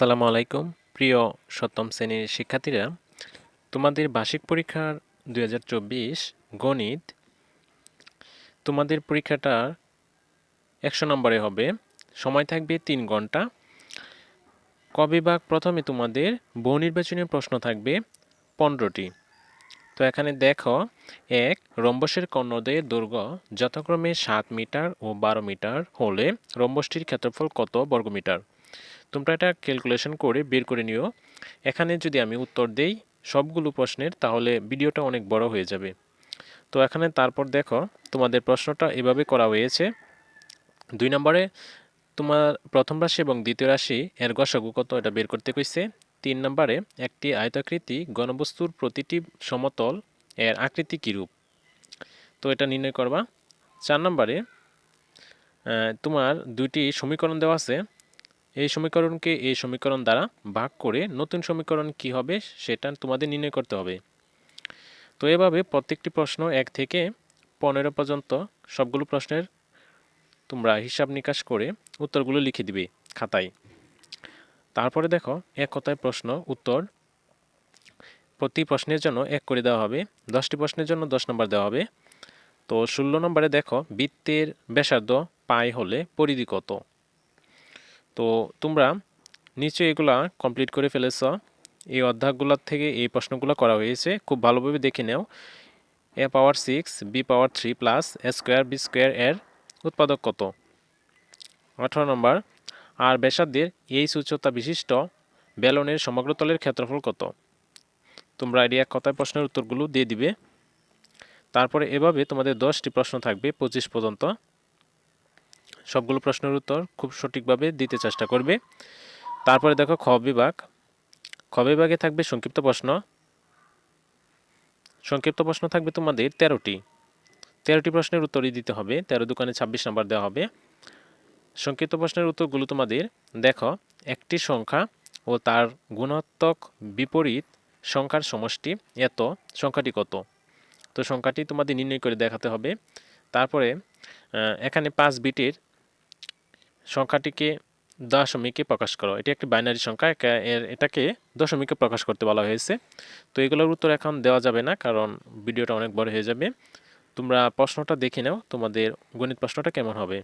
আসসালামু আলাইকুম। প্রিয় সপ্তম শ্রেণির শিক্ষার্থীরা, তোমাদের বার্ষিক পরীক্ষার দু হাজার চব্বিশ গণিত তোমাদের পরীক্ষাটা একশো নম্বরে হবে। সময় থাকবে তিন ঘণ্টা। ক বিভাগ প্রথমে তোমাদের বহু নির্বাচনের প্রশ্ন থাকবে পনেরোটি। তো এখানে দেখো, এক, রম্বসের কর্ণদয়ের দৈর্ঘ্য যথাক্রমে সাত মিটার ও বারো মিটার হলে রম্বসটির ক্ষেত্রফল কত বর্গমিটার? তোমরা এটা ক্যালকুলেশন করে বের করে নিও। এখানে যদি আমি উত্তর দেই সবগুলো প্রশ্নের, তাহলে ভিডিওটা অনেক বড় হয়ে যাবে। তো এখানে তারপর দেখো, তোমাদের প্রশ্নটা এভাবে করা হয়েছে। দুই নম্বরে, তোমার প্রথম রাশি এবং দ্বিতীয় রাশি এর গসাগু কত এটা বের করতে কইছে। তিন নম্বরে, একটি আয়তাকৃতি গণবস্তুর প্রতিটি সমতল এর আকৃতি কীরূপ? তো এটা নির্ণয় করবা। চার নম্বরে তোমার দুইটি সমীকরণ দেওয়া আছে। এই সমীকরণকে এই সমীকরণ দ্বারা ভাগ করে নতুন সমীকরণ কি হবে সেটা তোমাদের নির্ণয় করতে হবে। তো এভাবে প্রত্যেকটি প্রশ্ন এক থেকে পনেরো পর্যন্ত সবগুলো প্রশ্নের তোমরা হিসাব নিকাশ করে উত্তরগুলো লিখে দিবে খাতায়। তারপরে দেখো, এক কথায় প্রশ্ন, উত্তর। প্রতি প্রশ্নের জন্য এক করে দেওয়া হবে। দশটি প্রশ্নের জন্য দশ নম্বর দেওয়া হবে। তো ষোলো নম্বরে দেখো, বৃত্তের ব্যাসার্ধ পাই হলে পরিধি কত? তো তোমরা নিশ্চয়ই এগুলা কমপ্লিট করে ফেলেছ। এই অধ্যায়গুলোর থেকে এই প্রশ্নগুলো করা হয়েছে। খুব ভালোভাবে দেখে নেও। A power six B power three plus A square B square এর উৎপাদক কত? আঠারো নম্বর, আর ব্যাসার্ধের এই উচ্চতা বিশিষ্ট বেলনের সমগ্র তলের ক্ষেত্রফল কত? তোমরা এটি এক কথায় প্রশ্নের উত্তরগুলো দিয়ে দিবে। তারপরে এভাবে তোমাদের দশটি প্রশ্ন থাকবে পঁচিশ পর্যন্ত। সবগুলো প্রশ্নের উত্তর খুব সঠিকভাবে দিতে চেষ্টা করবে। তারপরে দেখো খ বিভাগ। খ বিভাগে থাকবে সংক্ষিপ্ত প্রশ্ন। সংক্ষিপ্ত প্রশ্ন থাকবে তোমাদের তেরোটি। তেরোটি প্রশ্নের উত্তরই দিতে হবে। তেরো দোকানে ছাব্বিশ নাম্বার দেওয়া হবে। সংক্ষিপ্ত প্রশ্নের উত্তরগুলো তোমাদের দেখো। একটি সংখ্যা ও তার গুণাত্মক বিপরীত সংখ্যার সমষ্টি এত, সংখ্যাটি কত? তো সংখ্যাটি তোমাদের নির্ণয় করে দেখাতে হবে। তারপরে এখানে পাঁচ বিটের সংখ্যাটিকে দশমিকে প্রকাশ করো। এটি একটি বাইনারি সংখ্যা এর এটাকে দশমিকে প্রকাশ করতে বলা হয়েছে। তো এগুলোর উত্তর এখন দেওয়া যাবে না, কারণ ভিডিওটা অনেক বড় হয়ে যাবে। তোমরা প্রশ্নটা দেখে নাও, তোমাদের গণিত প্রশ্নটা কেমন হবে।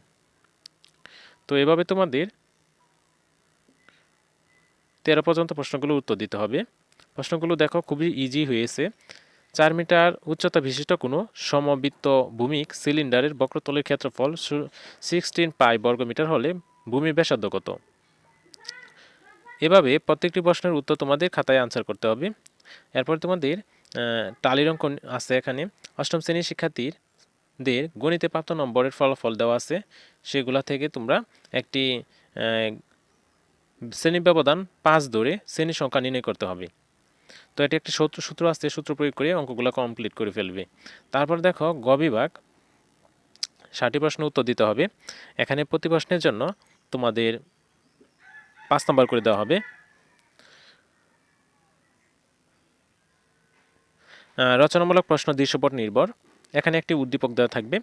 তো এভাবে তোমাদের তেরো পর্যন্ত প্রশ্নগুলো উত্তর দিতে হবে। প্রশ্নগুলো দেখো, খুবই ইজি হয়েছে। চার মিটার উচ্চতা বিশিষ্ট কোনো সমবৃত্ত ভূমিক সিলিন্ডারের বক্রতলের ক্ষেত্রফল সিক্সটিন পাই বর্গমিটার হলে ভূমির ব্যাসার্ধ কত এভাবে প্রত্যেকটি প্রশ্নের উত্তর তোমাদের খাতায় আনসার করতে হবে। এরপর তোমাদের টালির অঙ্ক আছে এখানে। অষ্টম শ্রেণির শিক্ষার্থীদের গণিতে প্রাপ্ত নম্বরের ফলাফল দেওয়া আছে। সেগুলা থেকে তোমরা একটি শ্রেণি ব্যবধান পাঁচ ধরে শ্রেণি সংখ্যা নির্ণয় করতে হবে। তো এটি একটি সূত্র সূত্র আছে, সূত্র প্রয়োগ করে অঙ্কগুলো কমপ্লিট করে ফেলবে। তারপর দেখো, গ বিভাগ ষাটটি প্রশ্ন উত্তর দিতে হবে। এখানে প্রতি প্রশ্নের জন্য তোমাদের পাঁচ নম্বর করে দেওয়া হবে। রচনামূলক প্রশ্ন দৃশ্যপট নির্ভর। এখানে একটি উদ্দীপক দেওয়া থাকবে।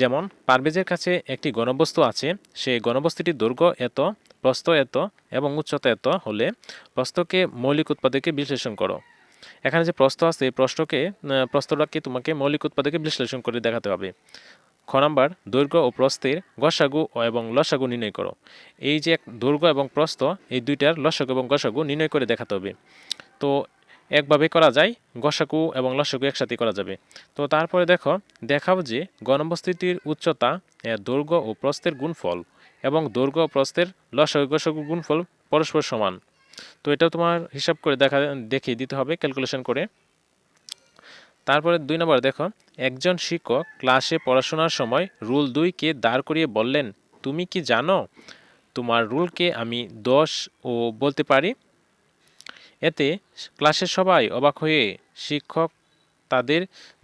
যেমন, পারভেজের কাছে একটি গণবস্তু আছে। সেই গণবস্তুটির দৈর্ঘ্য এত প্রস্থ এত এবং উচ্চতা এত হলে প্রস্থকে মৌলিক উৎপাদকে বিশ্লেষণ করো। এখানে যে প্রস্থ আছে, এই প্রশ্নকে প্রস্থটাকে তোমাকে মৌলিক উৎপাদকে বিশ্লেষণ করে দেখাতে হবে। খ নাম্বার, দৈর্ঘ্য ও প্রস্থের গসাগু এবং লসাগু নির্ণয় করো। এই যে এক দৈর্ঘ্য এবং প্রস্থ, এই দুইটার লসাগু এবং গসাগু নির্ণয় করে দেখাতে হবে। তো একভাবে করা যায়, গসাগু এবং লসাগু একসাথে করা যাবে। তো তারপরে দেখো, দেখাও যে গণবস্তুটির উচ্চতা দৈর্ঘ্য ও প্রস্থের গুণফল। এবং দৈর্ঘ্য ও প্রস্থের লসাগু গসাগু গুণফল পরস্পর সমান। তো এটা তোমার হিসাব করে দেখা, দেখিয়ে দিতে হবে ক্যালকুলেশন করে। তারপরে দুই নম্বর দেখো, একজন শিক্ষক ক্লাসে পড়াশোনার সময় রুল দুইকে দাঁড় করিয়ে বললেন, তুমি কি জানো তোমার রুলকে আমি দশ ও বলতে পারি? এতে ক্লাসের সবাই অবাক হয়ে শিক্ষক তাদের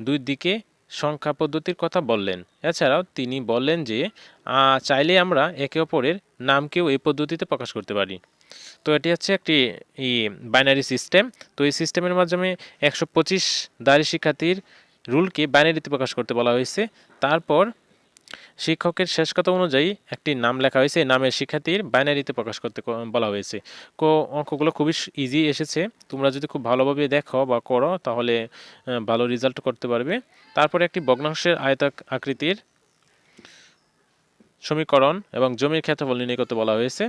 দুই দিকে সংখ্যা পদ্ধতির কথা বললেন। এছাড়াও তিনি বললেন যে চাইলে আমরা একে অপরের নামকেও এই পদ্ধতিতে প্রকাশ করতে পারি। তো এটি হচ্ছে একটি বাইনারি সিস্টেম তো এই সিস্টেমের মাধ্যমে একশো পঁচিশ দাঁড়ি শিক্ষার্থীর রুলকে বাইনারিতে প্রকাশ করতে বলা হয়েছে। তারপর শিক্ষকের শেষ কথা অনুযায়ী একটি নাম লেখা হয়েছে। নামের শিক্ষার্থীর বাইনারিতে প্রকাশ করতে বলা হয়েছে। কো অঙ্কগুলো খুবই ইজি এসেছে। তোমরা যদি খুব ভালোভাবে দেখো বা করো, তাহলে ভালো রেজাল্ট করতে পারবে। তারপরে একটি ভগ্নাংশের আয়তাক আকৃতির সমীকরণ এবং জমির ক্ষেত্রফল নির্ণয় করতে বলা হয়েছে।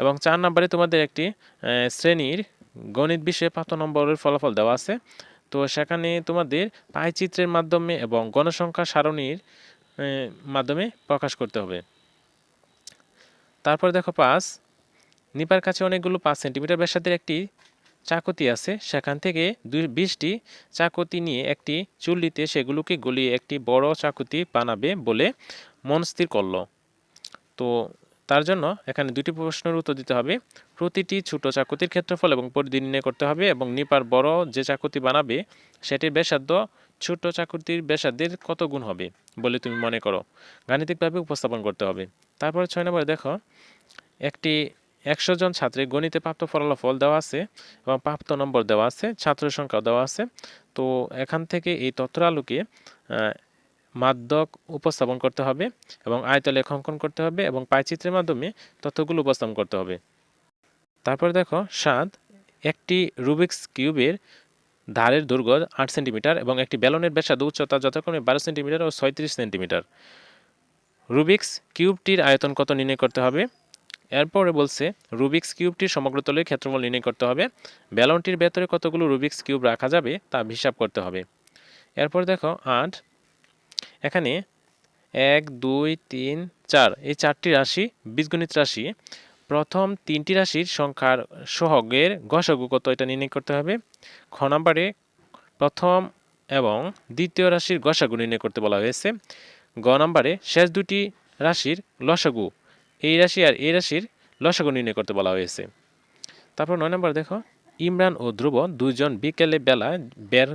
এবং চার নম্বরে তোমাদের একটি শ্রেণির গণিত বিষয়ে পাঁচ নম্বরের ফলাফল দেওয়া আছে। তো সেখানে তোমাদের পাই চিত্রের মাধ্যমে এবং গণসংখ্যা সারণীর মাধ্যমে প্রকাশ করতে হবে। তারপর দেখো পাঁচ। নিপার কাছে অনেকগুলো পাঁচ সেন্টিমিটার ব্যাসার্ধের একটি চাকতি আছে। সেখান থেকে দুই, বিশটি চাকতি নিয়ে একটি চুল্লিতে সেগুলোকে গলিয়ে একটি বড় চাকুতি বানাবে বলে মন স্থির করল। তো তার জন্য এখানে দুটি প্রশ্নের উত্তর দিতে হবে। প্রতিটি ছোট চাকুতির ক্ষেত্রফল এবং পরিধি নির্ণয় করতে হবে এবং নিপার বড় যে চাকুতি বানাবে, সেটির ব্যাসার্ধ ছোট চাকুতির ব্যাসার্ধের কত গুণ হবে বলে তুমি মনে করো? গাণিতিকভাবে উপস্থাপন করতে হবে। তারপরে ছয় নম্বরে দেখো, একটি একশো জন ছাত্রের গণিতে প্রাপ্ত ফলাফল দেওয়া আছে এবং প্রাপ্ত নম্বর দেওয়া আছে, ছাত্র সংখ্যা দেওয়া আছে। তো এখান থেকে এই তথ্যের আলোকে মাধ্যক উপস্থাপন করতে হবে এবং আয়তলেখ অঙ্কন করতে হবে এবং পাইচিত্রের মাধ্যমে তথ্যগুলো উপস্থাপন করতে হবে। তারপরে দেখো, সাত, একটি রুবিক্স কিউবের ধারের দৈর্ঘ্য আট সেন্টিমিটার এবং একটি ব্যালনের ব্যাসার্ধ উচ্চতা যথাক্রমে বারো সেন্টিমিটার ও ছয়ত্রিশ সেন্টিমিটার। রুবিক্স কিউবটির আয়তন কত নির্ণয় করতে হবে? এরপরে বলছে, রুবিক্স কিউবটির সমগ্র তলের ক্ষেত্রফল নির্ণয় করতে হবে। ব্যালনটির ভেতরে কতগুলো রুবিক্স কিউব রাখা যাবে তা হিসাব করতে হবে। এরপর দেখো, আট, এখানে এক, দুই, তিন, চার। এই চারটি রাশি বীজগণিত রাশি। প্রথম তিনটি রাশির সংখ্যার সহগের গসাগু কত এটা নির্ণয় করতে হবে? খ নাম্বারে প্রথম এবং দ্বিতীয় রাশির গসাগু নির্ণয় করতে বলা হয়েছে। গ নাম্বারে শেষ দুটি রাশির লসাগু। এই রাশি আর এই রাশির লসাগু নির্ণয় করতে বলা হয়েছে। তারপর নয় নম্বর দেখো। ইমরান ও ধ্রুব দুইজন বিকেলে বেলা বের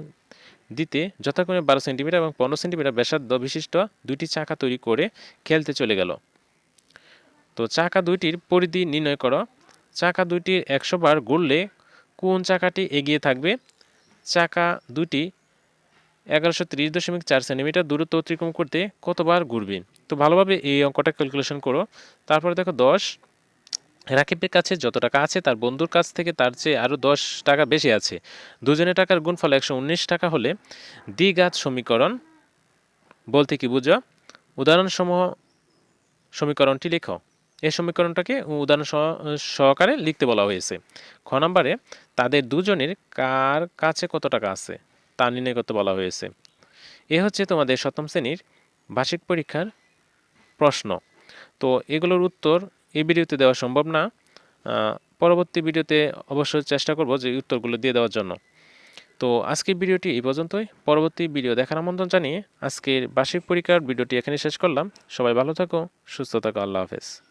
দিতে যথাক্রমে বারো সেন্টিমিটার এবং পনেরো সেন্টিমিটার ব্যাসার্ধ বিশিষ্ট দুটি চাকা তৈরি করে খেলতে চলে গেল। তো চাকা দুইটির পরিধি নির্ণয় করো। চাকা দুইটির একশো বার ঘুরলে কোন চাকাটি এগিয়ে থাকবে? চাকা দুটি এগারোশো তিরিশ দশমিক চার সেন্টিমিটার দূরত্ব অতিক্রম করতে কতবার ঘুরবে? তো ভালোভাবে এই অঙ্কটা ক্যালকুলেশন করো। তারপরে দেখো দশ। রাকিবের কাছে যত টাকা আছে, তার বন্ধুর কাছ থেকে তার চেয়ে আরও দশ টাকা বেশি আছে। দুজনের টাকার গুণফল একশো উনিশ টাকা হলে দ্বিঘাত সমীকরণ বলতে কি বুঝো? উদাহরণসমূহ সমীকরণটি লেখো। এই সমীকরণটাকে উদাহরণ সহ- সহকারে লিখতে বলা হয়েছে। খ নম্বরে, তাদের দুজনের কার কাছে কত টাকা আছে তা নির্ণয় করতে বলা হয়েছে। এ হচ্ছে তোমাদের সপ্তম শ্রেণির বার্ষিক পরীক্ষার প্রশ্ন। তো এগুলোর উত্তর এই ভিডিওতে দেওয়া সম্ভব না। পরবর্তী ভিডিওতে অবশ্যই চেষ্টা করব যে উত্তরগুলো দিয়ে দেওয়ার জন্য। তো আজকের ভিডিওটি এই পর্যন্তই। পরবর্তী ভিডিও দেখার আমন্ত্রণ জানিয়ে আজকের বার্ষিক পরীক্ষার ভিডিওটি এখানে শেষ করলাম। সবাই ভালো থাকো, সুস্থ থাকো, আল্লাহ হাফেজ।